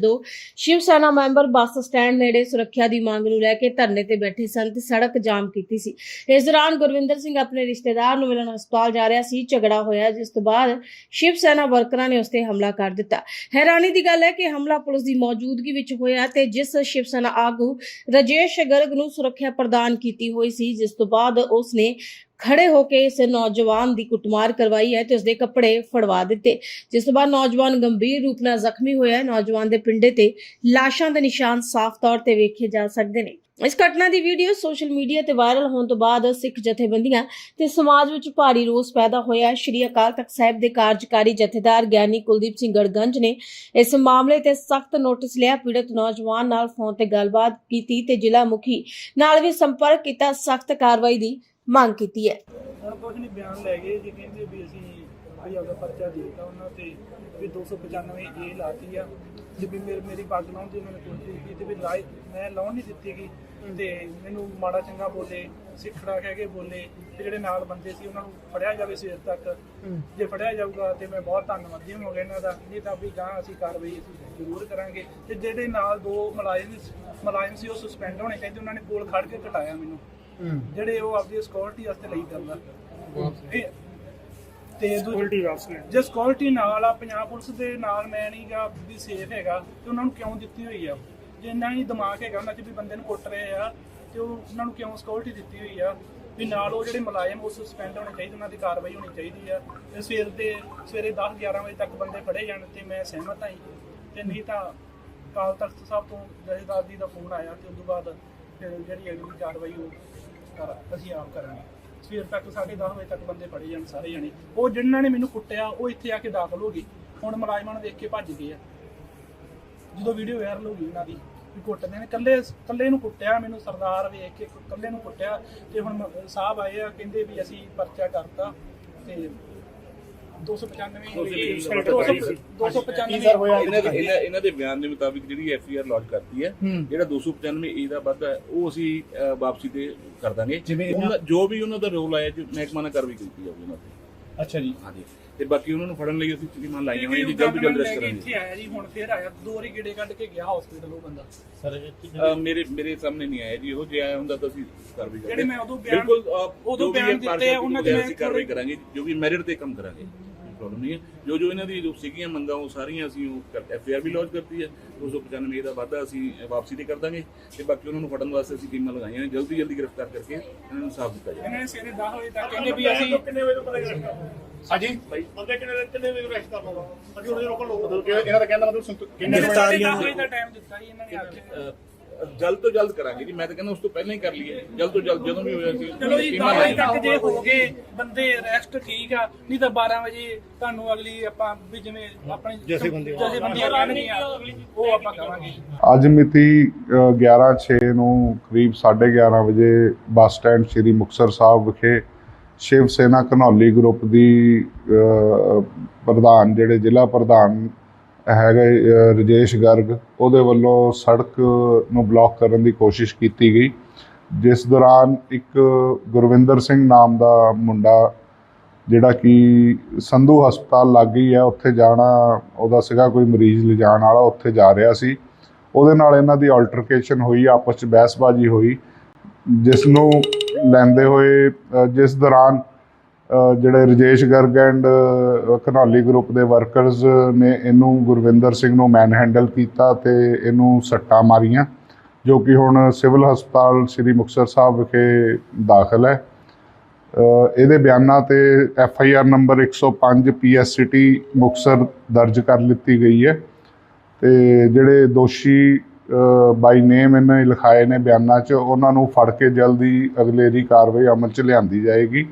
ਦੋ। Shiv Sena member bus stand ਨੇੜੇ ਸੁਰੱਖਿਆ ਦੀ ਮੰਗ ਨੂੰ ਲੈ ਕੇ ਧਰਨੇ ਤੇ ਬੈਠੇ ਸਨ ਤੇ ਸੜਕ ਜਾਮ ਕੀਤੀ ਸੀ। ਇਸ ਦੌਰਾਨ ਗੁਰਵਿੰਦਰ ਸਿੰਘ ਆਪਣੇ ਰਿਸ਼ਤੇਦਾਰ ਨੂੰ ਮਿਲਣ ਹਸਪਤਾਲ ਜਾ ਰਿਹਾ ਸੀ। ਝਗੜਾ ਹੋਇਆ, ਜਿਸ ਤੋਂ ਬਾਅਦ ਸ਼ਿਵ ਸੈਨਾ ਵਰਕਰਾਂ ਨੇ ਉਸ ਤੇ ਹਮਲਾ ਕਰ ਦਿੱਤਾ। ਹੈਰਾਨੀ ਦੀ ਗੱਲ ਹੈ ਕਿ ਹਮਲਾ ਪੁਲਿਸ ਦੀ ਮੌਜੂਦਗੀ ਵਿੱਚ ਹੋਇਆ ਤੇ ਜਿਸ ਸ਼ਿਵ ਸੈਨਾ ਆਗੂ ਰਜੇਸ਼ ਗਰਗ ਨੂੰ ਸੁਰੱਖਿਆ ਪ੍ਰਦਾਨ ਕੀਤੀ ਹੋਈ ਸੀ, ਜਿਸ ਤੋਂ ਬਾਅਦ ਉਸ ਨੇ ਖੜੇ ਹੋ ਕੇ ਇਸ ਨੌਜਵਾਨ ਦੀ ਕੁੱਟਮਾਰ ਕਰਵਾਈ ਹੈ ਤੇ ਉਸ ਦੇ ਕੱਪੜੇ ਫੜਵਾ ਦਿੱਤੇ। ਜਿਸ ਤੋਂ ਬਾਅਦ ਨੌਜਵਾਨ ਗੰਭੀਰ ਰੂਪ ਨਾਲ ਜ਼ਖਮੀ ਹੋਇਆ ਹੈ। ਨੌਜਵਾਨ ਦੇ ਪਿੰਡੇ ਤੇ ਲਾਸ਼ਾਂ ਦੇ ਨਿਸ਼ਾਨ ਸਾਫ਼ ਤੌਰ ਤੇ ਵੇਖੇ ਜਾ ਸਕਦੇ ਨੇ। ਇਸ ਘਟਨਾ ਦੀ ਵੀਡੀਓ ਸੋਸ਼ਲ ਮੀਡੀਆ ਤੇ ਵਾਇਰਲ ਹੋਣ ਤੋਂ ਬਾਅਦ ਸਿੱਖ ਜਥੇਬੰਦੀਆਂ ਤੇ ਸਮਾਜ ਵਿੱਚ ਭਾਰੀ ਰੋਸ ਪੈਦਾ ਹੋਇਆ ਸ਼੍ਰੀ ਅਕਾਲ ਤਖਤ ਸਾਹਿਬ ਦੇ ਕਾਰਜਕਾਰੀ ਜਥੇਦਾਰ ਗਿਆਨੀ ਕੁਲਦੀਪ ਸਿੰਘ ਗੜਗੰਜ ਨੇ ਇਸ ਮਾਮਲੇ ਤੇ ਸਖਤ ਨੋਟਿਸ ਲਿਆ। ਪੀੜਤ ਨੌਜਵਾਨ ਨਾਲ ਫੋਨ ਤੇ ਗੱਲਬਾਤ ਕੀਤੀ ਤੇ ਜ਼ਿਲ੍ਹਾ ਮੁਖੀ ਨਾਲ ਵੀ ਸੰਪਰਕ ਕੀਤਾ। ਸਖਤ ਕਾਰਵਾਈ ਦੀ ਮੰਗ ਕੀਤੀ ਹੈ। ਹੁਣ ਕੁਝ ਨਹੀਂ ਬਿਆਨ ਲੈ ਗਏ ਜੀ ਕਹਿੰਦੇ ਵੀ ਅਸੀਂ ਵੀ ਆਪਦਾ ਪਰਚਾ ਦੇ ਦਿੱਤਾ ਉਹਨਾਂ ਤੇ ਵੀ 295 ਏ ਲਾਤੀ ਆ। ਜੇ ਵੀ ਮੇਰੀ ਮੇਰੀ ਪੱਗ ਲਾਉਣ ਦੀ ਉਹਨਾਂ ਨੇ ਕੋਸ਼ਿਸ਼ ਕੀਤੀ ਵੀ ਲਾਈ ਮੈਂ ਲਾਉਣ ਨਹੀਂ ਦਿੱਤੀ ਗਈ ਤੇ ਮੈਨੂੰ ਮਾੜਾ ਚੰਗਾ ਬੋਲੇ ਸਿੱਖੜਾ ਕਹਿ ਕੇ ਬੋਲੇ ਤੇ ਜਿਹੜੇ ਨਾਲ ਬੰਦੇ ਸੀ ਉਹਨਾਂ ਨੂੰ ਫੜਿਆ ਜਾਵੇ ਸਵੇਰ ਤੱਕ। ਜੇ ਫੜਿਆ ਜਾਊਗਾ ਤੇ ਮੈਂ ਬਹੁਤ ਧੰਨਵਾਦੀ ਹੋਵਾਂਗਾ ਇਹਨਾਂ ਦਾ। ਨਹੀਂ ਤਾਂ ਵੀ ਗਾਂ ਅਸੀਂ ਕਾਰਵਾਈ ਅਸੀਂ ਜ਼ਰੂਰ ਕਰਾਂਗੇ। ਤੇ ਜਿਹੜੇ ਨਾਲ ਦੋ ਮੁਲਾਜ਼ਮ ਮੁਲਾਜ਼ਮ ਸੀ ਉਹ ਸਸਪੈਂਡ ਹੋਣੇ ਚਾਹੀਦੇ ਉਹਨਾਂ ਨੇ ਕੋਲ ਖੜ ਕੇ ਘਟਾਇਆ ਮੈਨੂੰ। ਜਿਹੜੇ ਉਹ ਆਪਦੀ ਸਿਕਿਉਰਿਟੀ ਵਾਸਤੇ ਲਈ ਕਰਦਾ ਇਹ- ਤੇ ਸਿਕਿਉਰਿਟੀ ਵਾਸਤੇ ਜੇ ਸਿਕਿਉਰਿਟੀ ਨਾਲ ਆ ਪੰਜਾਬ ਪੁਲਿਸ ਦੇ ਨਾਲ ਮੈਂ ਨਹੀਂਗਾ ਵੀ ਸੇਫ ਹੈਗਾ ਤੇ ਉਹਨਾਂ ਨੂੰ ਕਿਉਂ ਦਿੱਤੀ ਹੋਈ ਆ? ਜੇ ਇੰਨਾ ਹੀ ਦਿਮਾਗ ਹੈਗਾ ਉਹਨਾਂ 'ਚ ਵੀ ਬੰਦੇ ਨੂੰ ਕੁੱਟ ਰਹੇ ਆ ਤੇ ਉਹ ਉਹਨਾਂ ਨੂੰ ਕਿਉਂ ਸਿਕਿਉਰਿਟੀ ਦਿੱਤੀ ਹੋਈ ਆ? ਵੀ ਨਾਲ ਉਹ ਜਿਹੜੇ ਮੁਲਾਜ਼ਮ ਉਹ ਸਸਪੈਂਡ ਹੋਣੇ ਚਾਹੀਦੇ ਉਹਨਾਂ ਦੀ ਕਾਰਵਾਈ ਹੋਣੀ ਚਾਹੀਦੀ ਆ। ਤੇ ਸਵੇਰ ਦੇ ਸਵੇਰੇ 10 11 ਵਜੇ ਤੱਕ ਬੰਦੇ ਫੜੇ ਜਾਣ ਤੇ ਮੈਂ ਸਹਿਮਤ ਹਾਂ ਜੀ। ਤੇ ਨਹੀਂ ਤਾਂ ਕਾਲ ਤਖਤ ਸਾਹਿਬ ਤੋਂ ਜਥੇਦਾਰ ਜੀ ਦਾ ਫੋਨ ਆਇਆ ਤੇ ਉਸ ਤੋਂ ਬਾਅਦ ਫਿਰ ਜਿਹੜੀ ਅਗਲੀ ਕਾਰਵਾਈ ਉਹ ਕਰ ਅਸੀਂ ਆਪ ਕਰਾਂਗੇ। ਸਵੇਰ ਤੱਕ 10:30 ਵਜੇ ਤੱਕ ਬੰਦੇ ਫੜੇ ਜਾਣ ਸਾਰੇ ਜਾਣੇ। ਉਹ ਜਿਨ੍ਹਾਂ ਨੇ ਮੈਨੂੰ ਕੁੱਟਿਆ, ਉਹ ਇੱਥੇ ਆ ਕੇ ਦਾਖਲ ਹੋ ਗਏ। ਹੁਣ ਮੁਲਾਜ਼ਮਾਂ ਨੂੰ ਦੇਖ ਕੇ ਭੱਜ ਗਏ ਆ। ਜਦੋਂ ਵੀਡੀਓ ਵਾਇਰਲ ਹੋ ਗਈ ਉਹਨਾਂ ਦੀ, ਵੀ ਕੁੱਟਦੇ ਨੇ। ਕੱਲੇ ਕੱਲੇ ਨੂੰ ਕੁੱਟਿਆ ਮੈਨੂੰ ਸਰਦਾਰ ਵੇਖ ਕੇ ਕੱਲੇ ਨੂੰ ਕੁੱਟਿਆ। ਤੇ ਹੁਣ ਸਾਹਿਬ ਆਏ ਆ, ਕਹਿੰਦੇ ਵੀ ਅਸੀਂ ਪਰਚਾ ਕਰਤਾ ਤੇ 295 295 ਇਹਨਾਂ ਦੇ ਇਹਨਾਂ ਇਹਨਾਂ ਦੇ ਬਿਆਨ ਦੇ ਮੁਤਾਬਿਕ ਜਿਹੜੀ ਐਫ ਆਰ ਲੌਂਚ ਕਰਤੀ ਹੈ ਜਿਹੜਾ 295 ਏ ਦਾ ਵਾਧਾ ਹੈ ਉਹ ਅਸੀਂ ਅਹ, ਵਾਪਸੀ ਤੇ ਕਰ ਦਾਂਗੇ। ਉਹਨਾਂ- ਜੋ ਵੀ ਉਹਨਾਂ ਦਾ ਰੋਲ ਆਇਆ ਜੀ ਮਹਿਕਮਾ ਨਾਲ ਕਾਰਵਾਈ ਕੀਤੀ ਜਾਊਗੀ ਉਹਨਾਂ ਤੇ। ਅੱਛਾ ਜੀ। ਹਾਂਜੀ। ਤੇ ਬਾਕੀ ਉਹਨਾਂ ਨੂੰ ਫੜਨ ਲਈ ਅਸੀਂ ਟੀਮਾਂ ਲਾਈਆਂ ਹੋਈਆਂ ਜੀ ਜਲਦ ਤੋਂ ਜਲਦ ਰੈਸਟ ਇੱਥੇ ਕਰਾਂਗੇ। ਆਇਆ ਜੀ ਹੁਣ ਫੇਰ ਆਇਆ ਦੋ ਵਾਰੀ ਗੇੜੇ ਕੱਢ ਕੇ ਗਿਆ ਹਸਪੀਟਲ ਉਹ ਬੰਦਾ। ਅਹ, ਮੇਰੇ ਮੇਰੇ ਸਾਹਮਣੇ ਨਹੀਂ ਆਇਆ ਜੀ ਉਹ ਜੇ ਆਇਆ ਹੁੰਦਾ ਤਾਂ ਅਸੀਂ ਕਾਰਵਾਈ ਕਰਾਂਗੇ ਜਿਹੜੇ ਮੈਂ ਉਦੋਂ ਬਿਆਨ- ਬਿਲਕੁਲ ਅਹ, ਉਦੋਂ ਜੋ ਵੀ ਬਿਆਨ ਹੈ ਦਿੱਤੇ ਆ, ਉਹਨਾਂ ਦੇ partiality ਮੈਂ ਅਸੀਂ ਕਾਰਵਾਈ ਕਰਾਂਗੇ ਜੋ ਵੀ ਮੈਰਿਟ ਤੇ ਕੰਮ ਕਰਾਂਗੇ। ਪ੍ਰੋਬਲਮ ਨਹੀਂ ਹੈ। ਜੋ ਜੋ ਇਹਨਾਂ ਦੀ ਜੋ ਸੀਗੀਆਂ ਮੰਗਾਂ ਉਹ ਸਾਰੀਆਂ ਅਸੀਂ ਉਹ ਐਫ ਆਰ ਵੀ ਲੌਂਚ ਕਰਤੀ ਹੈ। 295 ਦਾ ਵਾਧਾ ਅਸੀਂ ਵਾਪਸੀ ਤੇ ਕਰ ਦਾਂਗੇ। ਤੇ ਬਾਕੀ ਉਹਨਾਂ ਨੂੰ ਫੜਨ ਵਾਸਤੇ ਅਸੀਂ ਟੀਮਾਂ ਲਗਾਈਆਂ ਨੇ। ਜਲਦੀ ਜਲਦੀ ਗ੍ਰਿਫਤਾਰ ਕਰਕੇ ਇਹਨਾਂ ਨੂੰ ਸਾਫ਼ ਦਿੱਤਾ ਜਾਵੇ। ਇਹਨਾਂ ਨੇ ਸਵੇਰੇ 10 ਵਜੇ ਤੱਕ ਕਹਿੰਦੇ ਵੀ ਅਸੀਂ ਕਿੰਨੇ ਵਜੇ ਤੋਂ ਪਤਾ ਕਰਨਾ ਹਾਂਜੀ? ਬੰਦੇ ਕਿੰਨੇ ਕਿੰਨੇ ਵਜੇ ਰੈਸਟ ਕਰਨਾ ਵਾ ਅੱਗੇ ਉਹਦੇ ਰੋਕਣ ਲੋਕ ਇਹਨਾਂ ਦਾ ਕਹਿਣ ਦਾ ਮਤਲਬ ਕਿੰਨੇ ਸਾਢੇ 10 ਵਜੇ ਦਾ ਟਾਈਮ ਦਿੱਤਾ ਜੀ ਇਹਨਾਂ ਨੇ ਆ ਕੇ ਅਹ, ਜਲਦ ਤੋਂ ਜਲਦ ਕਰਾਂਗੇ ਜੀ। ਮੈਂ ਤਾਂ ਕਹਿੰਦਾ ਉਸ ਤੋਂ ਪਹਿਲਾਂ ਹੀ ਕਰ ਲਈਏ। ਜਲਦ ਤੋਂ ਜਲਦ ਜਦੋਂ ਵੀ ਹੋਇਆ ਸੀ ਚਲੋ ਜੀ ਟੀਮਾਂ 10 ਵਜੇ। ਤੱਕ ਜੇ ਹੋ ਗਏ ਬੰਦੇ ਰੈਸਟ ਠੀਕ ਆ। ਨਹੀਂ ਤਾਂ 12 ਵਜੇ ਤੁਹਾਨੂੰ ਅਗਲੀ ਆਪਾਂ ਵੀ ਜਿਵੇਂ ਆਪਣੇ ਜੈਸੇ ਬੰਦੇ ਜੈਸੇ ਬੰਦੇ ਕਰਨਗੀਆਂ ਉਹ ਆਪਾਂ ਕਰਾਂਗੇ। ਅੱਜ ਮਿਤੀ 11/6 ਨੂੰ ਕਰੀਬ 11:30 ਵਜੇ ਬੱਸ ਸਟੈਂਡ ਸ੍ਰੀ ਮੁਕਤਸਰ ਸਾਹਿਬ ਵਿਖੇ ਸ਼ਿਵ ਸੈਨਾ ਘਨੌਲੀ ਗਰੁੱਪ ਦੀ ਪ੍ਰਧਾਨ ਜਿਹੜੇ ਜ਼ਿਲ੍ਹਾ ਪ੍ਰਧਾਨ ਹੈਗਾ ਅ, ਰਜੇਸ਼ ਗਰਗ ਉਹਦੇ ਵੱਲੋਂ ਸੜਕ ਨੂੰ ਬਲੌਕ ਕਰਨ ਦੀ ਕੋਸ਼ਿਸ਼ ਕੀਤੀ ਗਈ। ਜਿਸ ਦੌਰਾਨ ਇੱਕ ਗੁਰਵਿੰਦਰ ਸਿੰਘ ਨਾਮ ਦਾ ਮੁੰਡਾ ਜਿਹੜਾ ਕਿ ਸੰਧੂ ਹਸਪਤਾਲ ਲੱਗ ਗਈ ਹੈ ਉੱਥੇ ਜਾਣਾ ਉਹਦਾ ਸੀਗਾ ਕੋਈ ਮਰੀਜ਼ ਲਿਜਾਣ ਵਾਲਾ ਉੱਥੇ ਜਾ ਰਿਹਾ ਸੀ। ਉਹਦੇ ਨਾਲ ਇਹਨਾਂ ਦੀ ਆਲਟਰਕੇਸ਼ਨ ਹੋਈ ਆਪਸ ਚ ਬਹਿਸਬਾਜ਼ੀ ਹੋਈ ਜਿਸ ਨੂੰ ਲੈਂਦੇ ਹੋਏ ਜਿਸ ਦੌਰਾਨ ਜਿਹੜੇ ਰਜੇਸ਼ ਗਰਗ ਐਂਡ ਘਨੌਲੀ ਗਰੁੱਪ ਦੇ ਵਰਕਰਸ ਨੇ ਇਹਨੂੰ ਗੁਰਵਿੰਦਰ ਸਿੰਘ ਨੂੰ ਮੈਨ ਹੈਂਡਲ ਕੀਤਾ ਤੇ ਇਹਨੂੰ ਸੱਟਾਂ ਮਾਰੀਆਂ, ਜੋ ਕਿ ਹੁਣ ਸਿਵਲ ਹਸਪਤਾਲ ਸ੍ਰੀ ਮੁਕਤਸਰ ਸਾਹਿਬ ਵਿਖੇ ਦਾਖਲ ਹੈ। ਇਹਦੇ ਬਿਆਨਾਂ ਤੇ F I R number 105 P S city Muktsar ਦਰਜ ਕਰ ਲਿੱਤੀ ਗਈ ਹੈ ਤੇ ਜਿਹੜੇ ਦੋਸ਼ੀ ਬਾਈ ਨੇਮ ਇਹਨੇ ਲਿਖਾਏ ਨੇ ਬਿਆਨਾਂ 'ਚ, ਉਹਨਾਂ ਨੂੰ ਫੜ ਕੇ ਜਲਦੀ ਅਗਲੇਰੀ ਕਾਰਵਾਈ ਅਮਲ 'ਚ ਲਿਆਂਦੀ ਜਾਏਗੀ।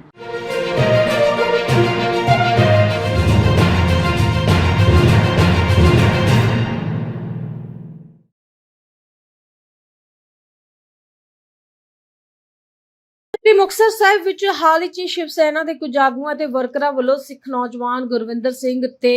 ਵੀ ਮੁਕਤਸਰ ਸਾਹਿਬ ਵਿੱਚ ਹਾਲ ਹੀ ਸ਼ਿਵ ਸੈਨਾ ਦੇ ਕੁਝ ਆਗੂਆਂ ਤੇ ਵਰਕਰਾਂ ਵੱਲੋਂ ਸਿੱਖ ਨੌਜਵਾਨ ਗੁਰਵਿੰਦਰ ਸਿੰਘ ਤੇ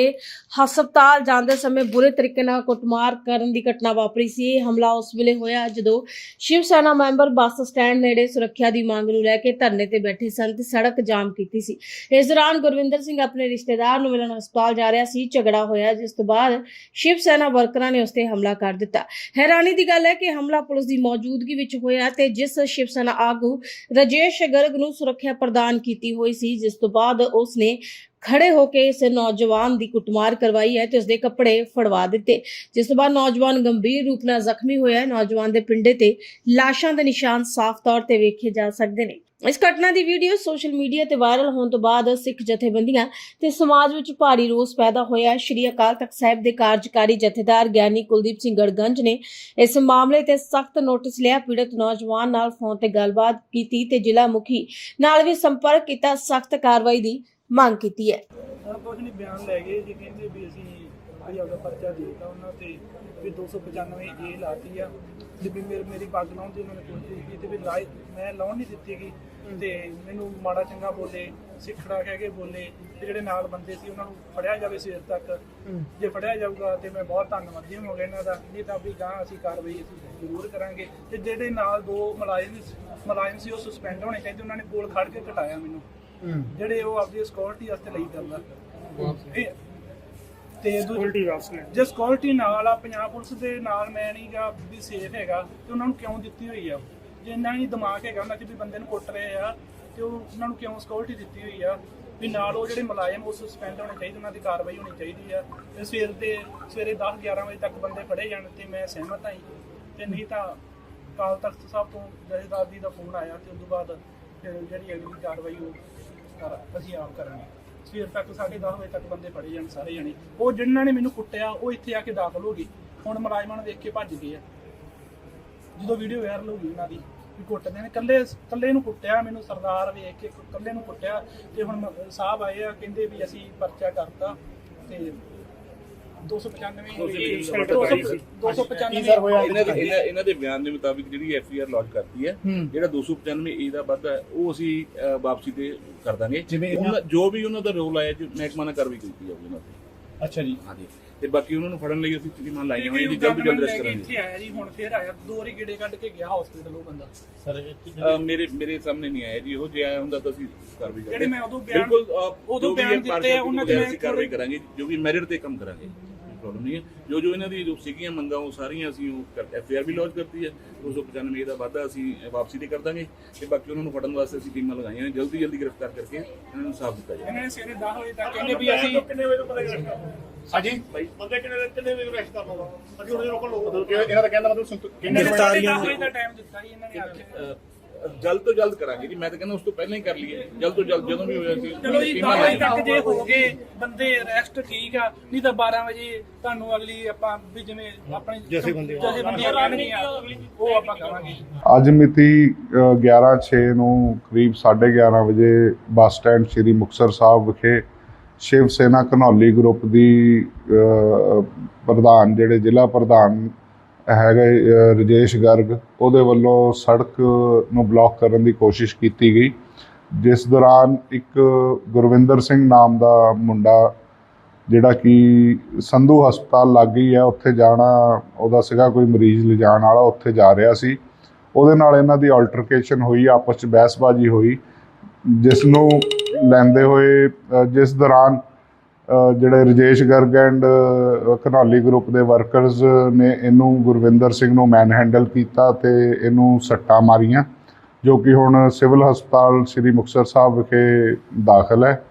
ਹਸਪਤਾਲ ਜਾਂਦੇ ਸਮੇਂ ਬੁਰੇ ਤਰੀਕੇ ਨਾਲ ਕੁੱਟਮਾਰ ਕਰਨ ਦੀ ਘਟਨਾ ਵਾਪਰੀ ਸੀ। ਇਹ ਹਮਲਾ ਉਸ ਵੇਲੇ ਹੋਇਆ ਜਦੋਂ Shiv Sena member bus stand ਨੇੜੇ ਸੁਰੱਖਿਆ ਦੀ ਮੰਗ ਨੂੰ ਲੈ ਕੇ ਧਰਨੇ ਤੇ ਬੈਠੇ ਸਨ ਤੇ ਸੜਕ ਜਾਮ ਕੀਤੀ ਸੀ। ਇਸ ਦੌਰਾਨ ਗੁਰਵਿੰਦਰ ਸਿੰਘ ਆਪਣੇ ਰਿਸ਼ਤੇਦਾਰ ਨੂੰ ਮਿਲਣ ਹਸਪਤਾਲ ਜਾ ਰਿਹਾ ਸੀ। ਝਗੜਾ ਹੋਇਆ, ਜਿਸ ਤੋਂ ਬਾਅਦ ਸ਼ਿਵ ਸੈਨਾ ਵਰਕਰਾਂ ਨੇ ਉਸ ਤੇ ਹਮਲਾ ਕਰ ਦਿੱਤਾ। ਹੈਰਾਨੀ ਦੀ ਗੱਲ ਹੈ ਕਿ ਹਮਲਾ ਪੁਲਿਸ ਦੀ ਮੌਜੂਦਗੀ ਵਿੱਚ ਹੋਇਆ ਤੇ ਜਿਸ ਸ਼ਿਵ ਸੈਨਾ ਆਗੂ ਰਜੇਸ਼ ਗਰਗ ਨੂੰ ਸੁਰੱਖਿਆ ਪ੍ਰਦਾਨ ਕੀਤੀ ਹੋਈ ਸੀ, ਜਿਸ ਤੋਂ ਬਾਅਦ ਉਸ ਨੇ ਖੜੇ ਹੋ ਕੇ ਇਸ ਨੌਜਵਾਨ ਦੀ ਕੁੱਟਮਾਰ ਕਰਵਾਈ ਹੈ ਤੇ ਉਸ ਦੇ ਕੱਪੜੇ ਫੜਵਾ ਦਿੱਤੇ, ਜਿਸ ਤੋਂ ਬਾਅਦ ਨੌਜਵਾਨ ਗੰਭੀਰ ਰੂਪ ਨਾਲ ਜ਼ਖਮੀ ਹੋਇਆ ਹੈ। ਨੌਜਵਾਨ ਦੇ ਪਿੰਡੇ ਤੇ ਲਾਸ਼ਾਂ ਦੇ ਨਿਸ਼ਾਨ ਸਾਫ਼ ਤੌਰ ਤੇ ਵੇਖੇ ਜਾ ਸਕਦੇ ਨੇ। ਇਸ ਘਟਨਾ ਦੀ ਵੀਡੀਓ ਸੋਸ਼ਲ ਮੀਡੀਆ ਤੇ ਵਾਇਰਲ ਹੋਣ ਤੋਂ ਬਾਅਦ ਸਿੱਖ ਜਥੇਬੰਦੀਆਂ ਤੇ ਸਮਾਜ ਵਿੱਚ ਭਾਰੀ ਰੋਸ ਪੈਦਾ ਹੋਇਆ। ਸ਼੍ਰੀ ਅਕਾਲ ਤਖਤ ਸਾਹਿਬ ਦੇ ਕਾਰਜਕਾਰੀ ਜਥੇਦਾਰ ਗਿਆਨੀ ਕੁਲਦੀਪ ਸਿੰਘ ਗੜਗੰਜ ਨੇ ਇਸ ਮਾਮਲੇ ਤੇ ਸਖਤ ਨੋਟਿਸ ਲਿਆ। ਪੀੜਤ ਨੌਜਵਾਨ ਨਾਲ ਫੋਨ ਤੇ ਗੱਲਬਾਤ ਕੀਤੀ ਤੇ ਜ਼ਿਲ੍ਹਾ ਮੁਖੀ ਨਾਲ ਵੀ ਸੰਪਰਕ ਕੀਤਾ। ਸਖਤ ਕਾਰਵਾਈ ਦੀ ਮੰਗ ਕੀਤੀ ਹੈ। ਕੁਝ ਨਹੀਂ ਬਿਆਨ ਲੈ ਗਏ। ਜੀ ਕਹਿੰਦੇ ਵੀ ਅਸੀਂ ਵੀ ਆਪਦਾ ਪਰਚਾ ਦੇਤਾ, ਉਹਨਾਂ ਤੇ ਵੀ 295 ਏ ਲਾਤੀ ਆ ਤੇ ਵੀ ਮੇਰੇ ਮੇਰੀ ਪੱਗ ਲਾਉਣ ਦੀ ਉਹਨਾਂ ਨੇ ਕੋਸ਼ਿਸ਼ ਕੀਤੀ ਤੇ ਵੀ ਲਾਈ ਮੈਂ ਲਾਉਣ ਨਹੀਂ ਦਿੱਤੀ ਗੀ ਤੇ ਮੈਨੂੰ ਮਾੜਾ ਚੰਗਾ ਬੋਲੇ ਸਿੱਖੜਾ ਕਹਿ ਕੇ ਬੋਲੇ ਤੇ ਜਿਹੜੇ ਨਾਲ ਬੰਦੇ ਸੀ ਉਹਨਾਂ ਨੂੰ ਫੜਿਆ ਜਾਵੇ ਸਵੇਰ ਤੱਕ। ਜੇ ਫੜਿਆ ਜਾਊਗਾ ਤੇ ਮੈਂ ਬਹੁਤ ਧੰਨਵਾਦੀ ਹੋਵਾਂਗਾ ਇਹਨਾਂ ਦਾ। ਨਹੀਂ ਤਾਂ ਵੀ ਗਾਂ ਅਸੀਂ ਕਾਰਵਾਈ ਅਸੀਂ ਜ਼ਰੂਰ ਕਰਾਂਗੇ। ਤੇ ਜਿਹੜੇ ਨਾਲ ਦੋ ਮੁਲਾਜ਼ਮ ਮੁਲਾਜ਼ਮ ਸੀ ਉਹ ਸਸਪੈਂਡ ਹੋਣੇ ਚਾਹੀਦੇ ਉਹਨਾਂ ਨੇ ਕੋਲ ਖੜ ਕੇ ਘਟਾਇਆ ਮੈਨੂੰ। ਜਿਹੜੇ ਉਹ ਆਪਣੀ ਸਿਕਿਉਰਿਟੀ ਵਾਸਤੇ ਲਈ ਜਾਂਦਾ। ਇਹ ਤੇ ਸਿਕਿਉਰਿਟੀ ਵਾਸਤੇ ਜੇ ਸਿਕਿਉਰਿਟੀ ਨਾਲ ਆ ਪੰਜਾਬ ਪੁਲਿਸ ਦੇ ਨਾਲ ਮੈਂ ਨਹੀਂ ਗਾ ਵੀ ਸੇਫ ਹੈਗਾ ਤੇ ਉਹਨਾਂ ਨੂੰ ਕਿਉਂ ਦਿੱਤੀ ਹੋਈ ਆ? ਜੇ ਇੰਨਾ ਹੀ ਦਿਮਾਗ ਹੈਗਾ ਉਹਨਾਂ 'ਚ ਵੀ ਬੰਦੇ ਨੂੰ ਕੁੱਟ ਰਹੇ ਆ ਤੇ ਉਹ ਉਹਨਾਂ ਨੂੰ ਕਿਉਂ ਸਿਕਿਉਰਿਟੀ ਦਿੱਤੀ ਹੋਈ ਆ? ਵੀ ਨਾਲ ਉਹ ਜਿਹੜੇ ਮੁਲਾਜ਼ਮ ਉਹ ਸਸਪੈਂਡ ਹੋਣੇ ਚਾਹੀਦੇ ਉਹਨਾਂ ਦੀ ਕਾਰਵਾਈ ਹੋਣੀ ਚਾਹੀਦੀ ਆ। ਤੇ ਸਵੇਰ ਦੇ ਸਵੇਰੇ 10 11 ਵਜੇ ਤੱਕ ਬੰਦੇ ਫੜੇ ਜਾਣ ਤੇ ਮੈਂ ਸਹਿਮਤ ਹਾਂ। ਤੇ ਨਹੀਂ ਤਾਂ ਕਾਲ ਤਖਤ ਸਾਹਿਬ ਤੋਂ ਜਥੇਦਾਰ ਜੀ ਦਾ ਫੋਨ ਆਇਆ ਤੇ ਉਸ ਤੋਂ ਬਾਅਦ ਫਿਰ ਜਿਹੜੀ ਅਗਲੀ ਕਾਰਵਾਈ ਉਹ ਕਰ ਅਸੀਂ ਆਪ ਕਰਾਂਗੇ। ਸਵੇਰ ਤੱਕ 10:30 ਵਜੇ ਤੱਕ ਬੰਦੇ ਫੜੇ ਜਾਣ ਸਾਰੇ ਜਾਣੇ। ਉਹ ਜਿਨ੍ਹਾਂ ਨੇ ਮੈਨੂੰ ਕੁੱਟਿਆ, ਉਹ ਇੱਥੇ ਆ ਕੇ ਦਾਖਲ ਹੋ ਗਏ। ਹੁਣ ਮੁਲਾਜ਼ਮਾਂ ਨੂੰ ਦੇਖ ਕੇ ਭੱਜ ਗਏ ਆ। ਜਦੋਂ ਵੀਡੀਓ ਵਾਇਰਲ ਹੋ ਗਈ ਉਹਨਾਂ ਦੀ, ਵੀ ਕੁੱਟਦੇ ਨੇ। ਕੱਲੇ ਕੱਲੇ ਨੂੰ ਕੁੱਟਿਆ ਮੈਨੂੰ ਸਰਦਾਰ ਵੇਖ ਕੇ ਕੱਲੇ ਨੂੰ ਕੁੱਟਿਆ। ਤੇ ਹੁਣ ਸਾਹਿਬ ਆਏ ਆ, ਕਹਿੰਦੇ ਵੀ ਅਸੀਂ ਪਰਚਾ ਕਰਤਾ ਤੇ 295 295 ਕੀ ਸਰ ਹੋਇਆ? ਇਹਨਾਂ ਦੇ ਇਹਨਾਂ ਇਹਨਾਂ ਦੇ ਬਿਆਨ ਦੇ ਮੁਤਾਬਿਕ ਜਿਹੜੀ ਐਫ ਆਈ ਆਰ ਲੌਂਚ ਕਰਤੀ ਹੈ ਜਿਹੜਾ 295 ਏ ਦਾ ਵਾਧਾ ਹੈ ਉਹ ਅਸੀਂ ਅਹ, ਵਾਪਸੀ ਤੇ ਕਰ ਦਾਂਗੇ। ਜਿਵੇਂ ਉਹਨਾਂ- ਜੋ ਵੀ ਉਹਨਾਂ ਦਾ ਰੋਲ ਆਇਆ ਜੀ ਮਹਿਕਮਾ ਨਾਲ ਕਾਰਵਾਈ ਕੀਤੀ ਜਾਊਗੀ ਉਹਨਾਂ ਤੇ। ਅੱਛਾ ਜੀ। ਹਾਂਜੀ। ਤੇ ਬਾਕੀ ਉਹਨਾਂ ਨੂੰ ਫੜਨ ਲਈ ਅਸੀਂ ਟੀਮਾਂ ਲਾਈਆਂ ਹੋਈਆਂ ਜੀ ਜਲਦ ਤੋਂ ਜਲਦ ਰੈਸਟ ਇੱਥੇ ਕਰਾਂਗੇ। ਆਇਆ ਜੀ ਹੁਣ ਫੇਰ ਆਇਆ ਦੋ ਵਾਰੀ ਗੇੜੇ ਕੱਢ ਕੇ ਗਿਆ ਹਸਪੀਟਲ ਉਹ ਬੰਦਾ। ਸਰ ਅਹ, ਮੇਰੇ ਮੇਰੇ ਸਾਹਮਣੇ ਨਹੀਂ ਆਇਆ ਜੀ ਉਹ ਜੇ ਆਇਆ ਹੁੰਦਾ ਤਾਂ ਅਸੀਂ ਕਾਰਵਾਈ ਕਰਾਂਗੇ ਜਿਹੜੇ ਮੈਂ ਉਦੋਂ ਬਿਆਨ- ਬਿਲਕੁਲ ਅਹ, ਉਦੋਂ ਜੋ ਵੀ ਬਿਆਨ ਹੈ ਦਿੱਤੇ partiality ਆ, ਉਹਨਾਂ ਵਗੈਰਾ ਤੇ ਅਸੀਂ ਮੈਂ ਕਾਰਵਾਈ ਥੋੜ੍ਹੀ- ਕਰਾਂਗੇ ਜੋ ਵੀ ਮੈਰਿਟ ਤੇ ਕੰਮ ਕਰਾਂਗੇ। ਪ੍ਰੋਬਲਮ ਨਹੀਂ ਹੈ। ਜੋ ਜੋ ਇਹਨਾਂ ਦੀ ਜੋ ਸੀਗੀਆਂ ਮੰਗਾਂ ਉਹ ਸਾਰੀਆਂ ਅਸੀਂ ਉਹ ਐਫ ਆਈ ਆਰ ਵੀ ਲੌਂਚ ਕਰਤੀ ਹੈ। 295 ਦਾ ਵਾਧਾ ਅਸੀਂ ਵਾਪਸੀ ਤੇ ਕਰ ਦਾਂਗੇ ਤੇ ਬਾਕੀ ਉਹਨਾਂ ਨੂੰ ਫੜਨ ਵਾਸਤੇ ਅਸੀਂ ਟੀਮਾਂ ਲਗਾਈਆਂ ਨੇ। ਜਲਦੀ ਜਲਦੀ ਗ੍ਰਿਫਤਾਰ ਕਰਕੇ ਇਹਨਾਂ ਨੂੰ ਸਾਫ਼ ਦਿੱਤਾ ਜਾਏ ਇਹਨਾਂ ਨੇ ਸਵੇਰੇ 10 ਵਜੇ ਤੱਕ ਕਹਿੰਦੇ ਵੀ ਅਸੀਂ ਕਿੰਨੇ ਵਜੇ ਤੋਂ ਪਤਾ ਕਰਨਾ ਹਾਂਜੀ? ਬੰਦੇ ਕਿੰਨੇ ਕਿੰਨੇ ਵਜੇ ਅਰੈਸਟ ਕਰਨਾ ਵਾ? ਅਸੀਂ ਉਹਨਾਂ ਨੂੰ ਰੋਕਣ ਲੋਕ ਇਹਨਾਂ ਦਾ ਕਹਿਣ ਦਾ ਮਤਲਬ ਕਿੰਨੇ ਵਜੇ 10 ਵਜੇ ਦਾ ਟਾਈਮ ਦਿੱਤਾ ਜੀ ਇਹਨਾਂ ਨੇ ਆਖਿਆ। ਜਲਦ ਤੋਂ ਜਲਦ ਕਰਾਂਗੇ ਜੀ। ਮੈਂ ਤਾਂ ਕਹਿੰਦਾ ਉਸ ਤੋਂ ਪਹਿਲਾਂ ਹੀ ਕਰ ਲਈਏ। ਜਲਦ ਤੋਂ ਜਲਦ ਜਦੋਂ ਵੀ ਹੋਇਆ ਸੀ ਚਲੋ ਜੀ ਟੀਮਾਂ 10 ਵਜੇ ਲਾਈਆਂ। ਤੱਕ ਜੇ ਹੋ ਗਏ ਬੰਦੇ ਅਰੈਸਟ ਠੀਕ ਆ। ਨਹੀਂ ਤਾਂ 12 ਵਜੇ ਤੁਹਾਨੂੰ ਅਗਲੀ ਆਪਾਂ ਵੀ ਜਿਵੇਂ ਆਪਣੇ ਜਥੇਬੰਦੀਆਂ। ਜਥੇਬੰਦੀਆਂ ਕਰਨਗੀਆਂ ਉਹ ਆਪਾਂ ਕਰਾਂਗੇ। ਅੱਜ ਮਿਤੀ 11/6 ਨੂੰ ਕਰੀਬ 11:30 ਵਜੇ ਬੱਸ ਸਟੈਂਡ ਸ੍ਰੀ ਮੁਕਤਸਰ ਸਾਹਿਬ ਵਿਖੇ ਸ਼ਿਵ ਸੈਨਾ ਘਨੌਲੀ ਗਰੁੱਪ ਦੀ ਪ੍ਰਧਾਨ ਜਿਹੜੇ ਜ਼ਿਲ੍ਹਾ ਪ੍ਰਧਾਨ ਹੈਗਾ ਅ, ਰਜੇਸ਼ ਗਰਗ ਉਹਦੇ ਵੱਲੋਂ ਸੜਕ ਨੂੰ ਬਲੌਕ ਕਰਨ ਦੀ ਕੋਸ਼ਿਸ਼ ਕੀਤੀ ਗਈ। ਜਿਸ ਦੌਰਾਨ ਇੱਕ ਗੁਰਵਿੰਦਰ ਸਿੰਘ ਨਾਮ ਦਾ ਮੁੰਡਾ ਜਿਹੜਾ ਕਿ ਸੰਧੂ ਹਸਪਤਾਲ ਲੱਗ ਗਈ ਹੈ ਉੱਥੇ ਜਾਣਾ ਉਹਦਾ ਸੀਗਾ ਕੋਈ ਮਰੀਜ਼ ਲਿਜਾਣ ਵਾਲਾ ਉੱਥੇ ਜਾ ਰਿਹਾ ਸੀ। ਉਹਦੇ ਨਾਲ ਇਹਨਾਂ ਦੀ ਆਲਟਰਕੇਸ਼ਨ ਹੋਈ ਆਪਸ ਚ ਬਹਿਸਬਾਜ਼ੀ ਹੋਈ ਜਿਸ ਨੂੰ ਲੈਂਦੇ ਹੋਏ ਜਿਸ ਦੌਰਾਨ ਜਿਹੜੇ ਰਜੇਸ਼ ਗਰਗ ਐਂਡ ਘਨੌਲੀ ਗਰੁੱਪ ਦੇ ਵਰਕਰਸ ਨੇ ਇਹਨੂੰ ਗੁਰਵਿੰਦਰ ਸਿੰਘ ਨੂੰ ਮੈਨ ਹੈਂਡਲ ਕੀਤਾ ਤੇ ਇਹਨੂੰ ਸੱਟਾਂ ਮਾਰੀਆਂ, ਜੋ ਕਿ ਹੁਣ ਸਿਵਲ ਹਸਪਤਾਲ ਸ੍ਰੀ ਮੁਕਤਸਰ ਸਾਹਿਬ ਵਿਖੇ ਦਾਖਲ ਹੈ।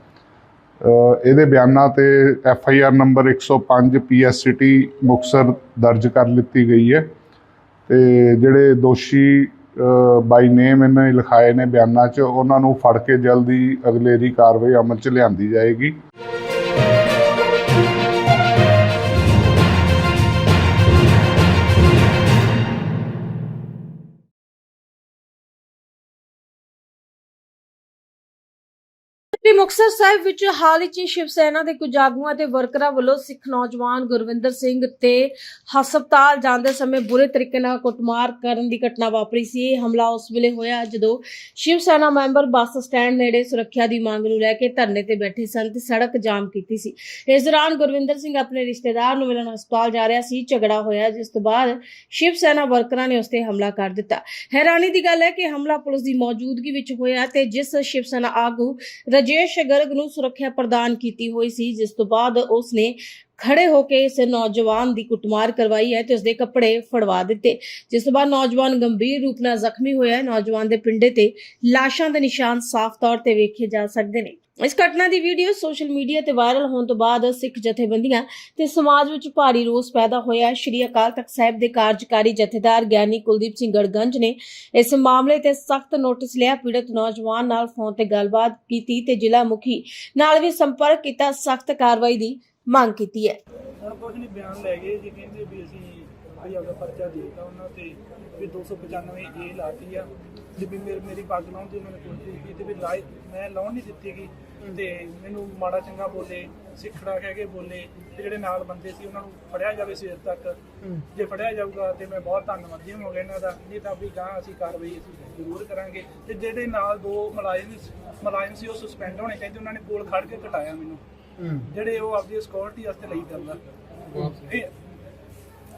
ਇਹਦੇ ਬਿਆਨਾਂ ਤੇ F I R number 105 P S city Muktsar ਦਰਜ ਕਰ ਲਿੱਤੀ ਗਈ ਹੈ। ਤੇ ਜਿਹੜੇ ਦੋਸ਼ੀ ਬਾਈ ਨੇਮ ਇਹਨਾਂ ਨੇ ਲਿਖਾਏ ਨੇ ਬਿਆਨਾਂ 'ਚ, ਉਹਨਾਂ ਨੂੰ ਫੜ ਕੇ ਜਲਦੀ ਅਗਲੇਰੀ ਕਾਰਵਾਈ ਅਮਲ 'ਚ ਲਿਆਂਦੀ ਜਾਏਗੀ। ਤੇ ਮੁਕਤਸਰ ਸਾਹਿਬ ਵਿੱਚ ਹਾਲ ਹੀ ਸ਼ਿਵ ਸੈਨਾ ਦੇ ਕੁਝ ਆਗੂਆਂ ਤੇ ਵਰਕਰਾਂ ਵੱਲੋਂ ਸਿੱਖ ਨੌਜਵਾਨ ਗੁਰਵਿੰਦਰ ਸਿੰਘ ਤੇ ਹਸਪਤਾਲ ਜਾਂਦੇ ਸਮੇਂ ਬੁਰੇ ਤਰੀਕੇ ਨਾਲ ਕੁੱਟਮਾਰ ਕਰਨ ਦੀ ਘਟਨਾ ਵਾਪਰੀ ਸੀ। ਹਮਲਾ ਉਸ ਵੇਲੇ ਹੋਇਆ ਜਦੋਂ Shiv Sena member bus stand ਨੇੜੇ ਸੁਰੱਖਿਆ ਦੀ ਮੰਗ ਨੂੰ ਲੈ ਕੇ ਧਰਨੇ ਤੇ ਬੈਠੇ ਸਨ ਤੇ ਸੜਕ ਜਾਮ ਕੀਤੀ ਸੀ। ਇਸ ਦੌਰਾਨ ਗੁਰਵਿੰਦਰ ਸਿੰਘ ਆਪਣੇ ਰਿਸ਼ਤੇਦਾਰ ਨੂੰ ਮਿਲਣ ਹਸਪਤਾਲ ਜਾ ਰਿਹਾ ਸੀ। ਝਗੜਾ ਹੋਇਆ, ਜਿਸ ਤੋਂ ਬਾਅਦ ਸ਼ਿਵ ਸੈਨਾ ਵਰਕਰਾਂ ਨੇ ਉਸ ਤੇ ਹਮਲਾ ਕਰ ਦਿੱਤਾ। ਹੈਰਾਨੀ ਦੀ ਗੱਲ ਹੈ ਕਿ ਹਮਲਾ ਪੁਲਿਸ ਦੀ ਮੌਜੂਦਗੀ ਵਿੱਚ ਹੋਇਆ ਤੇ ਜਿਸ ਸ਼ਿਵ ਸੈਨਾ ਆਗੂ ਰਜੇਸ਼ ਗਰਗ ਨੂੰ ਸੁਰੱਖਿਆ ਪ੍ਰਦਾਨ ਕੀਤੀ ਹੋਈ ਸੀ, ਜਿਸ ਤੋਂ ਬਾਅਦ ਉਸ ਨੇ ਖੜੇ ਹੋ ਕੇ ਇਸ ਨੌਜਵਾਨ ਦੀ ਕੁੱਟਮਾਰ ਕਰਵਾਈ ਹੈ ਤੇ ਉਸ ਦੇ ਕੱਪੜੇ ਫੜਵਾ ਦਿੱਤੇ। ਜਿਸ ਤੋਂ ਬਾਅਦ ਨੌਜਵਾਨ ਗੰਭੀਰ ਰੂਪ ਨਾਲ ਜ਼ਖਮੀ ਹੋਇਆ ਹੈ। ਨੌਜਵਾਨ ਦੇ ਪਿੰਡੇ ਤੇ ਲਾਸ਼ਾਂ ਦੇ ਨਿਸ਼ਾਨ ਸਾਫ਼ ਤੌਰ ਤੇ ਵੇਖੇ ਜਾ ਸਕਦੇ ਨੇ। ਇਸ ਘਟਨਾ ਦੀ ਵੀਡੀਓ ਸੋਸ਼ਲ ਮੀਡੀਆ ਤੇ ਵਾਇਰਲ ਹੋਣ ਤੋਂ ਬਾਅਦ ਸਿੱਖ ਜਥੇਬੰਦੀਆਂ ਤੇ ਸਮਾਜ ਵਿੱਚ ਭਾਰੀ ਰੋਸ ਪੈਦਾ ਹੋਇਆ। ਸ਼੍ਰੀ ਅਕਾਲ ਤਖਤ ਸਾਹਿਬ ਦੇ ਕਾਰਜਕਾਰੀ ਜਥੇਦਾਰ ਗਿਆਨੀ ਕੁਲਦੀਪ ਸਿੰਘ ਗੜਗੰਜ ਨੇ ਇਸ ਮਾਮਲੇ ਤੇ ਸਖਤ ਨੋਟਿਸ ਲਿਆ। ਪੀੜਤ ਨੌਜਵਾਨ ਨਾਲ ਫੋਨ ਤੇ ਗੱਲਬਾਤ ਕੀਤੀ ਤੇ ਜ਼ਿਲ੍ਹਾ ਮੁਖੀ ਨਾਲ ਵੀ ਸੰਪਰਕ ਕੀਤਾ। ਸਖਤ ਕਾਰਵਾਈ ਦੀ ਮੰਗ ਕੀਤੀ ਹੈ। ਹੁਣ ਕੁਝ ਨਹੀਂ ਬਿਆਨ ਲੈ ਗਏ ਜੀ। ਕਹਿੰਦੇ ਵੀ ਅਸੀਂ ਵੀ ਆਪਦਾ ਪਰਚਾ ਦੇਤਾ ਉਹਨਾਂ ਤੇ। ਵੀ 295 ਏ ਲਾਤੀ ਆ। ਜੀ ਵੀ ਮੇਰੀ ਮੇਰੀ ਪੱਗ ਲਾਉਣ ਦੀ ਉਹਨਾਂ ਨੇ ਕੋਸ਼ਿਸ਼ ਕੀਤੀ ਵੀ ਲਾਈ ਮੈਂ ਲਾਉਣ ਨਹੀਂ ਦਿੱਤੀ ਗੀ ਤੇ ਮੈਨੂੰ ਮਾੜਾ ਚੰਗਾ ਬੋਲੇ ਸਿੱਖੜਾ ਕਹਿ ਕੇ ਬੋਲੇ। ਤੇ ਜਿਹੜੇ ਨਾਲ ਬੰਦੇ ਸੀ ਉਹਨਾਂ ਨੂੰ ਫੜਿਆ ਜਾਵੇ ਸਵੇਰ ਤੱਕ। ਜੇ ਫੜਿਆ ਜਾਊਗਾ ਤੇ ਮੈਂ ਬਹੁਤ ਧੰਨਵਾਦੀ ਹੋਵਾਂਗਾ ਇਹਨਾਂ ਦਾ। ਨਹੀਂ ਤਾਂ ਵੀ ਗਾਂ ਅਸੀਂ ਕਾਰਵਾਈ ਅਸੀਂ ਜ਼ਰੂਰ ਕਰਾਂਗੇ। ਤੇ ਜਿਹੜੇ ਨਾਲ ਦੋ ਮੁਲਾਜ਼ਮ ਮੁਲਾਜ਼ਮ ਸੀ ਉਹ ਸਸਪੈਂਡ ਹੋਣੇ ਚਾਹੀਦੇ। ਉਹਨਾਂ ਨੇ ਕੋਲ ਖੜ ਕੇ ਕਟਾਇਆ ਮੈਨੂੰ। ਜਿਹੜੇ ਉਹ ਆਪਦੀ ਸਿਕਿਉਰਿਟੀ ਵਾਸਤੇ ਲਈ ਕਰਦਾ। ਇਹ-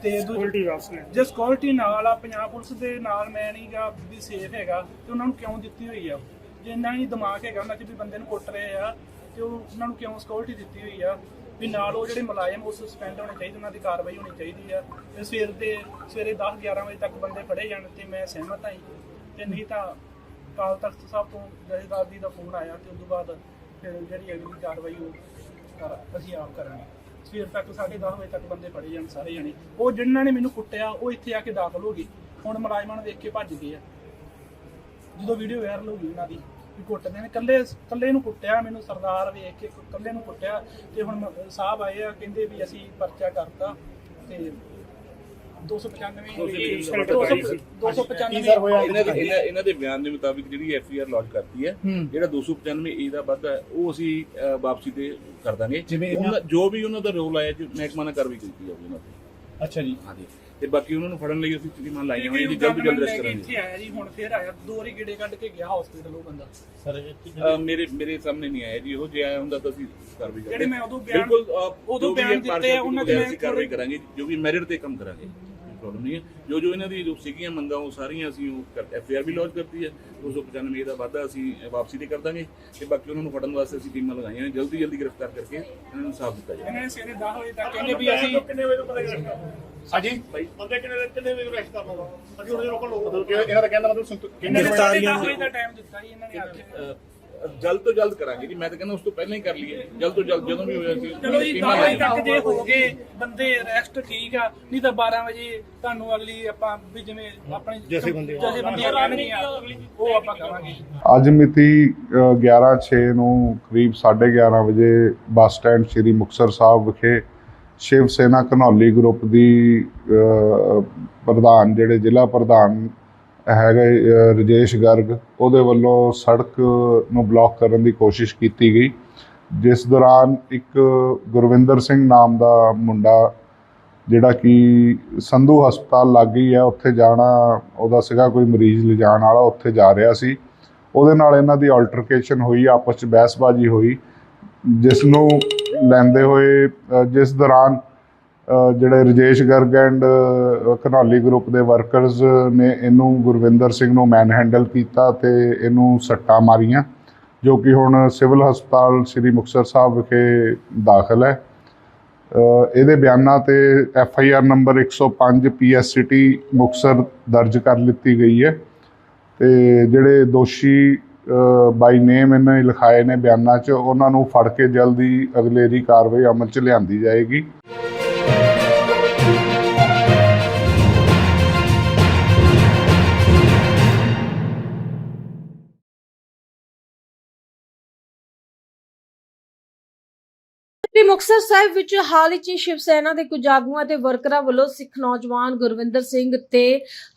ਤੇ ਸਿਕਿਉਰਿਟੀ ਵਾਸਤੇ। ਜੇ ਸਿਕਿਉਰਿਟੀ ਨਾਲ ਆ ਪੰਜਾਬ ਪੁਲਿਸ ਦੇ ਨਾਲ ਮੈਂ ਨਹੀਂਗਾ ਵੀ ਸੇਫ ਹੈਗਾ ਤੇ ਉਹਨਾਂ ਨੂੰ ਕਿਉਂ ਦਿੱਤੀ ਹੋਈ ਆ? ਜੇ ਇੰਨਾ ਹੀ ਦਿਮਾਗ ਹੈਗਾ ਉਹਨਾਂ 'ਚ ਵੀ ਬੰਦੇ ਨੂੰ ਕੁੱਟ ਰਹੇ ਆ ਤੇ ਉਹ ਉਹਨਾਂ ਨੂੰ ਕਿਉਂ ਸਿਕਿਉਰਿਟੀ ਦਿੱਤੀ ਹੋਈ ਆ? ਵੀ ਨਾਲ ਉਹ ਜਿਹੜੇ ਮੁਲਾਜ਼ਮ ਉਹ ਸਸਪੈਂਡ ਹੋਣੇ ਚਾਹੀਦੇ ਉਹਨਾਂ ਦੀ ਕਾਰਵਾਈ ਹੋਣੀ ਚਾਹੀਦੀ ਆ। ਤੇ ਸਵੇਰ ਦੇ ਸਵੇਰੇ 10 11 ਵਜੇ ਤੱਕ ਬੰਦੇ ਫੜੇ ਜਾਣ ਤੇ ਮੈਂ ਸਹਿਮਤ ਹਾਂ। ਤੇ ਨਹੀਂ ਤਾਂ ਕਾਲ ਤਖਤ ਸਾਹਿਬ ਤੋਂ ਜਥੇਦਾਰ ਜੀ ਦਾ ਫੋਨ ਆਇਆ ਤੇ ਉਸ ਤੋਂ ਬਾਅਦ ਫਿਰ ਜਿਹੜੀ ਅਗਲੀ ਕਾਰਵਾਈ ਉਹ ਕਰ ਅਸੀਂ ਆਪ ਕਰਾਂਗੇ। ਸਵੇਰ ਤੱਕ 10:30 ਵਜੇ ਤੱਕ ਬੰਦੇ ਫੜੇ ਜਾਣ ਸਾਰੇ ਜਾਣੇ। ਉਹ ਜਿਨ੍ਹਾਂ ਨੇ ਮੈਨੂੰ ਕੁੱਟਿਆ, ਉਹ ਇੱਥੇ ਆ ਕੇ ਦਾਖਲ ਹੋ ਗਏ। ਹੁਣ ਮੁਲਾਜ਼ਮਾਂ ਨੂੰ ਵੇਖ ਕੇ ਭੱਜ ਗਏ ਆ। ਜਦੋਂ ਵੀਡੀਓ ਵਾਇਰਲ ਹੋ ਗਈ ਉਹਨਾਂ ਦੀ, ਵੀ ਕੁੱਟਦੇ ਨੇ। ਕੱਲੇ ਕੱਲੇ ਨੂੰ ਕੁੱਟਿਆ ਮੈਨੂੰ, ਸਰਦਾਰ ਵੇਖ ਕੇ ਕੱਲੇ ਨੂੰ ਕੁੱਟਿਆ। ਤੇ ਹੁਣ ਸਾਹਿਬ ਆਏ ਆ, ਕਹਿੰਦੇ ਵੀ ਅਸੀਂ ਪਰਚਾ ਕਰਤਾ ਤੇ 295 295 ਕੀ ਸਰ ਹੋਇਆ? ਇਹਨਾਂ ਦੇ ਇਹਨਾਂ ਇਹਨਾਂ ਦੇ ਬਿਆਨ ਦੇ ਮੁਤਾਬਿਕ ਜਿਹੜੀ ਐਫ ਆਈ ਆਰ ਲੌਂਚ ਕਰਤੀ ਹੈ ਜਿਹੜਾ 295 ਏ ਦਾ ਵਾਧਾ ਹੈ ਉਹ ਅਸੀਂ ਅਹ, ਵਾਪਸੀ ਤੇ ਕਰ ਦਾਂਗੇ। ਜਿਵੇਂ ਉਹਨਾਂ- ਜੋ ਵੀ ਉਹਨਾਂ ਦਾ ਰੋਲ ਆਇਆ ਜੋ ਮਹਿਕਮਾ ਨਾਲ ਕਾਰਵਾਈ ਕੀਤੀ ਜਾਊਗੀ ਉਹਨਾਂ ਤੇ। ਅੱਛਾ ਜੀ। ਹਾਂਜੀ। ਤੇ ਬਾਕੀ ਉਹਨਾਂ ਨੂੰ ਫੜਨ ਲਈ ਅਸੀਂ ਚੀਜ਼ਾਂ ਲਾਈਆਂ ਹੋਈਆਂ ਜੀ ਜਲਦ ਤੋਂ ਜਲਦ ਰੈਸਟ ਇੱਥੇ ਕਰਾਂਗੇ। ਆਇਆ ਜੀ ਹੁਣ ਫੇਰ ਆਇਆ ਦੋ ਵਾਰੀ ਗੇੜੇ ਕੱਢ ਕੇ ਗਿਆ ਹਸਪੀਟਲ ਉਹ ਬੰਦਾ। ਸਰ ਅਹ, ਮੇਰੇ ਮੇਰੇ ਸਾਹਮਣੇ ਨਹੀਂ ਆਇਆ ਜੀ ਉਹ ਜੇ ਆਇਆ ਹੁੰਦਾ ਤਾਂ ਅਸੀਂ ਕਾਰਵਾਈ ਕਰਾਂਗੇ ਜਿਹੜੇ ਮੈਂ ਉਦੋਂ ਬਿਆਨ- ਬਿਲਕੁਲ ਅਹ, ਉਦੋਂ ਜੋ ਵੀ ਬਿਆਨ ਹੈ ਦਿੱਤੇ ਆ, ਉਹਨਾਂ ਦੇ partiality ਮੈਂ ਅਸੀਂ ਕਾਰਵਾਈ ਕਰਾਂਗੇ ਜੋ ਵੀ ਮੈਰਿਟ ਤੇ ਕੰਮ ਕਰਾਂਗੇ। ਪ੍ਰੋਬਲਮ ਨਹੀਂ ਹੈ। ਜੋ ਜੋ ਇਹਨਾਂ ਦੀ ਜੋ ਸੀਗੀਆਂ ਮੰਗਾਂ ਉਹ ਸਾਰੀਆਂ ਅਸੀਂ ਉਹ ਐਫ ਆਰ ਵੀ ਲੌਂਚ ਕਰਤੀ ਹੈ। 295 ਏ ਦਾ ਵਾਧਾ ਅਸੀਂ ਵਾਪਸੀ ਤੇ ਕਰ ਦਾਂਗੇ ਤੇ ਬਾਕੀ ਉਹਨਾਂ ਨੂੰ ਫੜਨ ਵਾਸਤੇ ਅਸੀਂ ਟੀਮਾਂ ਲਗਾਈਆਂ ਨੇ। ਜਲਦੀ ਜਲਦੀ ਗ੍ਰਿਫਤਾਰ ਕਰਕੇ ਇਹਨਾਂ ਨੂੰ ਸਾਫ਼ ਦਿੱਤਾ ਜਾਵੇ। ਇਹਨਾਂ ਨੇ ਸਵੇਰੇ 10 ਵਜੇ ਤੱਕ ਕਹਿੰਦੇ ਵੀ ਅਸੀਂ ਕਿੰਨੇ ਵਜੇ ਤੋਂ ਪਤਾ ਕਰਨਾ ਹਾਂਜੀ? ਬੰਦੇ ਕਿੰਨੇ ਕਿੰਨੇ ਵਜੇ ਰੈਸਟ ਕਰਨਾ ਵਾ ਅਸੀਂ ਉਹਦੇ ਰੋਕਣ ਲੋਕ ਇਹਨਾਂ ਦਾ ਕਹਿਣ ਦਾ ਮਤਲਬ ਕਿੰਨੇ ਵਜੇ ਦਾ ਟਾਈਮ ਦਿੱਤਾ ਜੀ ਇਹਨਾਂ ਨੇ ਜਲਦ ਤੋਂ ਜਲਦ ਕਰਾਂਗੇ ਜੀ। ਮੈਂ ਤਾਂ ਕਹਿੰਦਾ ਉਸ ਤੋਂ ਪਹਿਲਾਂ ਹੀ ਕਰ ਲਈਏ। ਜਲਦ ਤੋਂ ਜਲਦ ਜਦੋਂ ਵੀ ਹੋਇਆ ਸੀ ਚਲੋ ਜੀ ਟੀਮਾਂ 10 ਵਜੇ ਤੱਕ ਜੇ ਹੋ ਗਏ ਬੰਦੇ ਰੈਸਟ ਠੀਕ ਆ। ਨਹੀਂ ਤਾਂ 12 ਵਜੇ ਤੁਹਾਨੂੰ ਅਗਲੀ ਆਪਾਂ ਵੀ ਜਿਵੇਂ ਆਪਣੇ ਜੈਸੇ ਬੰਦੇ ਜੈਸੇ ਬੰਦੇ ਕਰਨਗੀਆਂ ਉਹ ਆਪਾਂ ਕਰਾਂਗੇ। ਅੱਜ ਮਿਤੀ 11/6 ਨੂੰ ਕਰੀਬ 11:30 ਵਜੇ ਬੱਸ ਸਟੈਂਡ ਸ੍ਰੀ ਮੁਕਤਸਰ ਸਾਹਿਬ ਵਿਖੇ ਸ਼ਿਵ ਸੈਨਾ ਘਨੌਲੀ ਗਰੁੱਪ ਦੀ ਪ੍ਰਧਾਨ ਜਿਹੜੇ ਜ਼ਿਲ੍ਹਾ ਪ੍ਰਧਾਨ ਹੈਗੇ ਅ, ਰਜੇਸ਼ ਗਰਗ ਉਹਦੇ ਵੱਲੋਂ ਸੜਕ ਨੂੰ ਬਲੌਕ ਕਰਨ ਦੀ ਕੋਸ਼ਿਸ਼ ਕੀਤੀ ਗਈ। ਜਿਸ ਦੌਰਾਨ ਇੱਕ ਗੁਰਵਿੰਦਰ ਸਿੰਘ ਨਾਮ ਦਾ ਮੁੰਡਾ ਜਿਹੜਾ ਕਿ ਸੰਧੂ ਹਸਪਤਾਲ ਲੱਗ ਗਈ ਹੈ ਉੱਥੇ ਜਾਣਾ ਉਹਦਾ ਸੀਗਾ ਕੋਈ ਮਰੀਜ਼ ਲਿਜਾਣ ਵਾਲਾ ਉੱਥੇ ਜਾ ਰਿਹਾ ਸੀ। ਉਹਦੇ ਨਾਲ ਇਹਨਾਂ ਦੀ ਆਲਟਰਕੇਸ਼ਨ ਹੋਈ ਆਪਸ ਚ ਬਹਿਸਬਾਜ਼ੀ ਹੋਈ ਜਿਸ ਨੂੰ ਲੈਂਦੇ ਹੋਏ ਜਿਸ ਦੌਰਾਨ ਜਿਹੜੇ ਰਜੇਸ਼ ਗਰਗ ਐਂਡ ਘਨੌਲੀ ਗਰੁੱਪ ਦੇ ਵਰਕਰਸ ਨੇ ਇਹਨੂੰ ਗੁਰਵਿੰਦਰ ਸਿੰਘ ਨੂੰ ਮੈਨ ਹੈਂਡਲ ਕੀਤਾ ਤੇ ਇਹਨੂੰ ਸੱਟਾਂ ਮਾਰੀਆਂ, ਜੋ ਕਿ ਹੁਣ ਸਿਵਲ ਹਸਪਤਾਲ ਸ੍ਰੀ ਮੁਕਤਸਰ ਸਾਹਿਬ ਵਿਖੇ ਦਾਖਲ ਹੈ। ਇਹਦੇ ਬਿਆਨਾਂ ਤੇ F I R number 105 P S T Muktsar ਦਰਜ ਕਰ ਲਿੱਤੀ ਗਈ ਹੈ। ਤੇ ਜਿਹੜੇ ਦੋਸ਼ੀ ਬਾਈ ਨੇਮ ਇਹਨਾਂ ਨੇ ਲਿਖਾਏ ਨੇ ਬਿਆਨਾਂ 'ਚ, ਉਹਨਾਂ ਨੂੰ ਫੜ ਕੇ ਜਲਦੀ ਅਗਲੇਰੀ ਕਾਰਵਾਈ ਅਮਲ 'ਚ ਲਿਆਂਦੀ ਜਾਏਗੀ। ਤੇ ਮੁਕਤਸਰ ਸਾਹਿਬ ਵਿੱਚ ਹਾਲ ਹੀ 'ਚ ਸ਼ਿਵ ਸੈਨਾ ਦੇ ਕੁਝ ਆਗੂਆਂ ਤੇ ਵਰਕਰਾਂ ਵੱਲੋਂ ਸਿੱਖ ਨੌਜਵਾਨ ਗੁਰਵਿੰਦਰ ਸਿੰਘ ਤੇ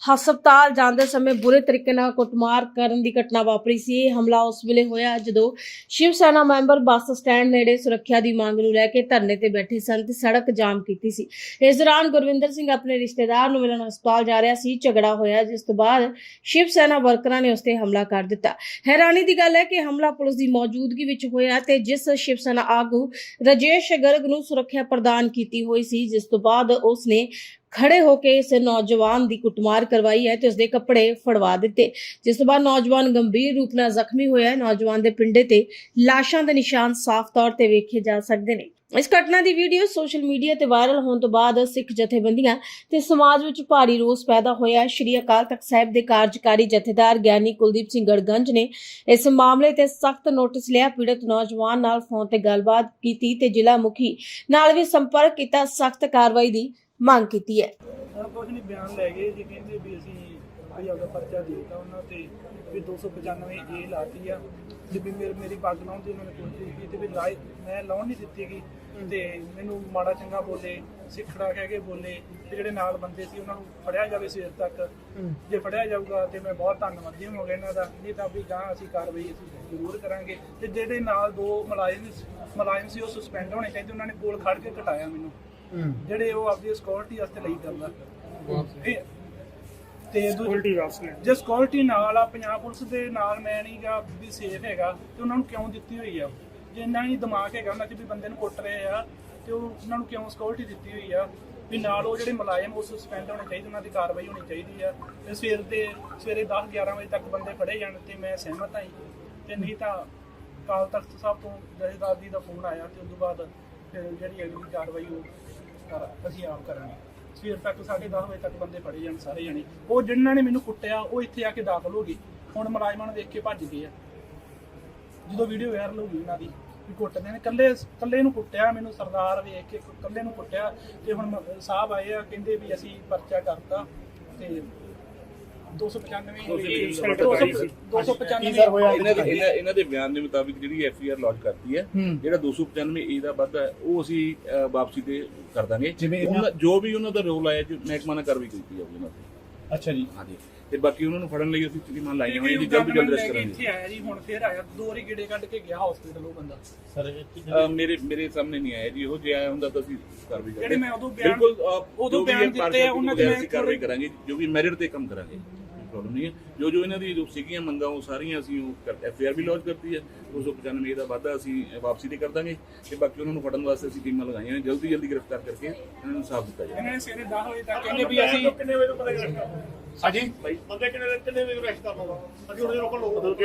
ਹਸਪਤਾਲ ਜਾਂਦੇ ਸਮੇਂ ਬੁਰੇ ਤਰੀਕੇ ਨਾਲ ਕੁੱਟਮਾਰ ਕਰਨ ਦੀ ਘਟਨਾ ਵਾਪਰੀ ਸੀ। ਹਮਲਾ ਉਸ ਵੇਲੇ ਹੋਇਆ ਜਦੋਂ Shiv Sena member bus stand ਨੇੜੇ ਸੁਰੱਖਿਆ ਦੀ ਮੰਗ ਨੂੰ ਲੈ ਕੇ ਧਰਨੇ ਤੇ ਬੈਠੇ ਸਨ ਤੇ ਸੜਕ ਜਾਮ ਕੀਤੀ ਸੀ। ਇਸ ਦੌਰਾਨ ਗੁਰਵਿੰਦਰ ਸਿੰਘ ਆਪਣੇ ਰਿਸ਼ਤੇਦਾਰ ਨੂੰ ਮਿਲਣ ਹਸਪਤਾਲ ਜਾ ਰਿਹਾ ਸੀ। ਝਗੜਾ ਹੋਇਆ, ਜਿਸ ਤੋਂ ਬਾਅਦ ਸ਼ਿਵ ਸੈਨਾ ਵਰਕਰਾਂ ਨੇ ਉਸ ਤੇ ਹਮਲਾ ਕਰ ਦਿੱਤਾ। ਹੈਰਾਨੀ ਦੀ ਗੱਲ ਹੈ ਕਿ ਹਮਲਾ ਪੁਲਿਸ ਦੀ ਮੌਜੂਦਗੀ ਵਿੱਚ ਹੋਇਆ ਤੇ ਜਿਸ ਸ਼ਿਵ ਸੈਨਾ ਆਗੂ ਰਜੇਸ਼ ਗਰਗ ਨੂੰ ਸੁਰੱਖਿਆ ਪ੍ਰਦਾਨ ਕੀਤੀ ਹੋਈ ਸੀ, ਜਿਸ ਤੋਂ ਬਾਅਦ ਉਸ ਨੇ ਖੜੇ ਹੋ ਕੇ ਇਸ ਨੌਜਵਾਨ ਦੀ ਕੁੱਟਮਾਰ ਕਰਵਾਈ ਹੈ ਤੇ ਉਸਦੇ ਕੱਪੜੇ ਫੜਵਾ ਦਿੱਤੇ। ਜਿਸ ਤੋਂ ਬਾਅਦ ਨੌਜਵਾਨ ਗੰਭੀਰ ਰੂਪ ਨਾਲ ਜ਼ਖਮੀ ਹੋਇਆ ਹੈ। ਨੌਜਵਾਨ ਦੇ ਪਿੰਡੇ ਤੇ ਲਾਸ਼ਾਂ ਦੇ ਨਿਸ਼ਾਨ ਸਾਫ਼ ਤੌਰ ਤੇ ਵੇਖੇ ਜਾ ਸਕਦੇ ਨੇ। ਇਸ ਘਟਨਾ ਦੀ ਵੀਡੀਓ ਸੋਸ਼ਲ ਮੀਡੀਆ ਤੇ ਵਾਇਰਲ ਹੋਣ ਤੋਂ ਬਾਅਦ ਸਿੱਖ ਜਥੇਬੰਦੀਆਂ ਤੇ ਸਮਾਜ ਵਿੱਚ ਭਾਰੀ ਰੋਸ ਪੈਦਾ ਹੋਇਆ। ਸ਼੍ਰੀ ਅਕਾਲ ਤਖਤ ਸਾਹਿਬ ਦੇ ਕਾਰਜਕਾਰੀ ਜਥੇਦਾਰ ਗਿਆਨੀ ਕੁਲਦੀਪ ਸਿੰਘ ਗੜਗੰਜ ਨੇ ਇਸ ਮਾਮਲੇ ਤੇ ਸਖਤ ਨੋਟਿਸ ਲਿਆ। ਪੀੜਤ ਨੌਜਵਾਨ ਨਾਲ ਫੋਨ ਤੇ ਗੱਲਬਾਤ ਕੀਤੀ ਤੇ ਜ਼ਿਲ੍ਹਾ ਮੁਖੀ ਨਾਲ ਵੀ ਸੰਪਰਕ ਕੀਤਾ। ਸਖਤ ਕਾਰਵਾਈ ਦੀ ਮੰਗ ਕੀਤੀ ਹੈ। ਕੁਝ ਨਹੀਂ ਬਿਆਨ ਲੈ ਗਏ ਜੀ ਕਹਿੰਦੇ ਵੀ ਅਸੀਂ ਵੀ ਆਪਦਾ ਪਰਚਾ ਦੇ ਦਿੱਤਾ ਉਹਨਾਂ ਤੇ ਵੀ 295 ਏ ਲਾਤੀ ਆ ਜੇ ਵੀ ਮੇਰੀ ਮੇਰੀ ਪੱਗ ਲਾਉਣ ਦੀ ਉਹਨਾਂ ਨੇ ਕੋਸ਼ਿਸ਼ ਕੀਤੀ ਵੀ ਲਾਈ ਮੈਂ ਲਾਉਣ ਨਹੀਂ ਦਿੱਤੀ ਗਈ ਤੇ ਮੈਨੂੰ ਮਾੜਾ ਚੰਗਾ ਬੋਲੇ ਸਿੱਖੜਾ ਕਹਿ ਕੇ ਬੋਲੇ ਤੇ ਜਿਹੜੇ ਨਾਲ ਬੰਦੇ ਸੀ ਉਹਨਾਂ ਨੂੰ ਫੜਿਆ ਜਾਵੇ ਸਵੇਰ ਤੱਕ। ਜੇ ਫੜਿਆ ਜਾਊਗਾ ਤੇ ਮੈਂ ਬਹੁਤ ਧੰਨਵਾਦੀ ਹੋਵਾਂਗਾ ਇਹਨਾਂ ਦਾ। ਨਹੀਂ ਤਾਂ ਵੀ ਗਾਂ ਅਸੀਂ ਕਾਰਵਾਈ ਅਸੀਂ ਜ਼ਰੂਰ ਕਰਾਂਗੇ। ਤੇ ਜਿਹੜੇ ਨਾਲ ਦੋ ਮੁਲਾਜ਼ਮ ਮੁਲਾਜ਼ਮ ਸੀ ਉਹ ਸਸਪੈਂਡ ਹੋਣੇ ਚਾਹੀਦੇ ਉਹਨਾਂ ਨੇ ਕੋਲ ਖੜ ਕੇ ਘਟਾਇਆ ਮੈਨੂੰ। ਜਿਹੜੇ ਉਹ ਆਪਦੀ ਸਿਕਿਉਰਿਟੀ ਵਾਸਤੇ ਲਈ ਕਰਦਾ ਇਹ- ਤੇ ਸਿਕਿਉਰਿਟੀ ਵਾਸਤੇ ਜੇ ਸਿਕਿਉਰਿਟੀ ਨਾਲ ਆ ਪੰਜਾਬ ਪੁਲਿਸ ਦੇ ਨਾਲ ਮੈਂ ਨਹੀਂਗਾ ਵੀ ਸੇਫ ਹੈਗਾ ਤੇ ਉਹਨਾਂ ਨੂੰ ਕਿਉਂ ਦਿੱਤੀ ਹੋਈ ਆ? ਜੇ ਇੰਨਾ ਹੀ ਦਿਮਾਗ ਹੈਗਾ ਉਹਨਾਂ 'ਚ ਵੀ ਬੰਦੇ ਨੂੰ ਕੁੱਟ ਰਹੇ ਆ ਤੇ ਉਹ ਉਹਨਾਂ ਨੂੰ ਕਿਉਂ ਸਿਕਿਉਰਿਟੀ ਦਿੱਤੀ ਹੋਈ ਆ? ਵੀ ਨਾਲ ਉਹ ਜਿਹੜੇ ਮੁਲਾਜ਼ਮ ਉਹ ਸਸਪੈਂਡ ਹੋਣੇ ਚਾਹੀਦੇ ਉਹਨਾਂ ਦੀ ਕਾਰਵਾਈ ਹੋਣੀ ਚਾਹੀਦੀ ਆ। ਤੇ ਸਵੇਰ ਦੇ ਸਵੇਰੇ 10 11 ਵਜੇ ਤੱਕ ਬੰਦੇ ਫੜੇ ਜਾਣ ਤੇ ਮੈਂ ਸਹਿਮਤ ਹਾਂ। ਤੇ ਨਹੀਂ ਤਾਂ ਕਾਲ ਤਖਤ ਸਾਹਿਬ ਤੋਂ ਜਥੇਦਾਰ ਜੀ ਦਾ ਫੋਨ ਆਇਆ ਤੇ ਉਸ ਤੋਂ ਬਾਅਦ ਫਿਰ ਜਿਹੜੀ ਅਗਲੀ ਕਾਰਵਾਈ ਉਹ ਕਰ- ਅਸੀਂ ਆਪ ਕਰਾਂਗੇ। ਸਵੇਰ ਤੱਕ 10:30 ਵਜੇ ਤੱਕ ਬੰਦੇ ਫੜੇ ਜਾਣ ਸਾਰੇ ਜਾਣੇ। ਉਹ ਜਿਨ੍ਹਾਂ ਨੇ ਮੈਨੂੰ ਕੁੱਟਿਆ, ਉਹ ਇੱਥੇ ਆ ਕੇ ਦਾਖਲ ਹੋ ਗਏ। ਹੁਣ ਮੁਲਾਜ਼ਮਾਂ ਨੂੰ ਦੇਖ ਕੇ ਭੱਜ ਗਏ ਆ। ਜਦੋਂ ਵੀਡੀਓ ਵਾਇਰਲ ਹੋ ਗਈ ਉਹਨਾਂ ਦੀ, ਵੀ ਕੁੱਟਦੇ ਨੇ। ਕੱਲੇ ਕੱਲੇ ਨੂੰ ਕੁੱਟਿਆ, ਮੈਨੂੰ ਸਰਦਾਰ ਵੇਖ ਕੇ ਕੱਲੇ ਨੂੰ ਕੁੱਟਿਆ ਤੇ ਹੁਣ ਸਾਹਿਬ ਆਏ ਆ, ਕਹਿੰਦੇ ਵੀ ਅਸੀਂ ਪਰਚਾ ਕਰਤਾ ਤੇ 295 295 ਕੀ ਸਰ ਹੋਇਆ? ਇਹਨਾਂ ਦੇ ਇਹਨਾਂ ਇਹਨਾਂ ਦੇ ਬਿਆਨ ਦੇ ਮੁਤਾਬਿਕ ਜਿਹੜੀ ਐਫ ਆਰ ਲੌਂਚ ਕਰਤੀ ਹੈ ਜਿਹੜਾ 295 ਏ ਦਾ ਵਾਧਾ ਹੈ ਉਹ ਅਸੀਂ ਅਹ, ਵਾਪਸੀ ਤੇ ਕਰ ਦਾਂਗੇ। ਜਿਵੇਂ ਉਹਨਾਂ- ਜੋ ਵੀ ਉਹਨਾਂ ਦਾ ਰੋਲ ਆਇਆ ਜੋ ਮਹਿਕਮਾ ਨਾਲ ਕਾਰਵਾਈ ਕੀਤੀ ਜਾਊਗੀ ਉਹਨਾਂ ਤੇ। ਅੱਛਾ ਜੀ। ਹਾਂਜੀ। ਤੇ ਬਾਕੀ ਉਹਨਾਂ ਨੂੰ ਫੜਨ ਲਈ ਅਸੀਂ ਟੀਮਾਂ ਲਾਈਆਂ ਹੋਈਆਂ ਜੀ ਇਹ ਜਲਦੀ ਜਲਦੀ ਲੈ ਰੈਸਟ ਕਰਾਂਗੇ। ਇੱਥੇ ਆਇਆ ਜੀ ਹੁਣ ਫੇਰ ਆਇਆ ਦੋ ਵਾਰੀ ਗੇੜੇ ਕੱਢ ਕੇ ਗਿਆ ਹਸਪੀਟਲ ਉਹ ਬੰਦਾ। ਸਰ ਅਹ, ਮੇਰੇ ਮੇਰੇ ਸਾਹਮਣੇ ਨਹੀਂ ਆਇਆ ਜੀ ਉਹ ਜੇ ਆਇਆ ਹੁੰਦਾ ਤਾਂ ਅਸੀਂ ਕਾਰਵਾਈ ਕਰਾਂਗੇ ਜਿਹੜੇ ਮੈਂ ਉਦੋਂ ਬਿਆਨ- ਬਿਲਕੁਲ ਅਹ, ਉਦੋਂ ਜੋ ਵੀ ਬਿਆਨ ਹੈ ਦਿੱਤੇ ਆ, ਉਹਨਾਂ ਦੇ ਵਗੈਰਾ ਮੈਂ ਅਸੀਂ ਕਾਰਵਾਈ ਕਰਾਂਗੇ ਜੋ ਵੀ ਮੈਰਿਟ ਤੇ ਕੰਮ ਕਰਾਂਗੇ। ਪ੍ਰੋਬਲਮ ਨਹੀਂ ਹੈ। ਜੋ ਜੋ ਇਹਨਾਂ ਦੀ ਜੋ ਸੀਗੀਆਂ ਮੰਗਾਂ ਉਹ ਸਾਰੀਆਂ ਅਸੀਂ ਉਹ ਐਫ ਆਰ ਵੀ ਲੌਂਚ ਕਰਤੀ ਹੈ। 295 ਦਾ ਵਾਧਾ ਅਸੀਂ ਵਾਪਸੀ ਤੇ ਕਰ ਦਾਂਗੇ। ਤੇ ਬਾਕੀ ਉਹਨਾਂ ਨੂੰ ਫੜਨ ਵਾਸਤੇ ਅਸੀਂ ਟੀਮਾਂ ਲਗਾਈਆਂ ਨੇ। ਜਲਦੀ ਜਲਦੀ ਗ੍ਰਿਫਤਾਰ ਕਰਕੇ ਇਹਨਾਂ ਨੂੰ ਸਾਫ਼ ਦਿੱਤਾ ਜਾਏ ਇਹਨਾਂ ਨੇ ਸਵੇਰੇ 10 ਵਜੇ ਤੱਕ ਕਹਿੰਦੇ ਵੀ ਅਸੀਂ ਕਿੰਨੇ ਵਜੇ ਤੋਂ ਪਤਾ ਹਾਂਜੀ। ਬੰਦੇ ਕਿੰਨੇ ਕਿੰਨੇ ਵਜੇ ਰੈਸਟ ਕਰਨਾ ਅਸੀਂ ਉਹਦੇ ਰੋਕਣ ਲੋਕ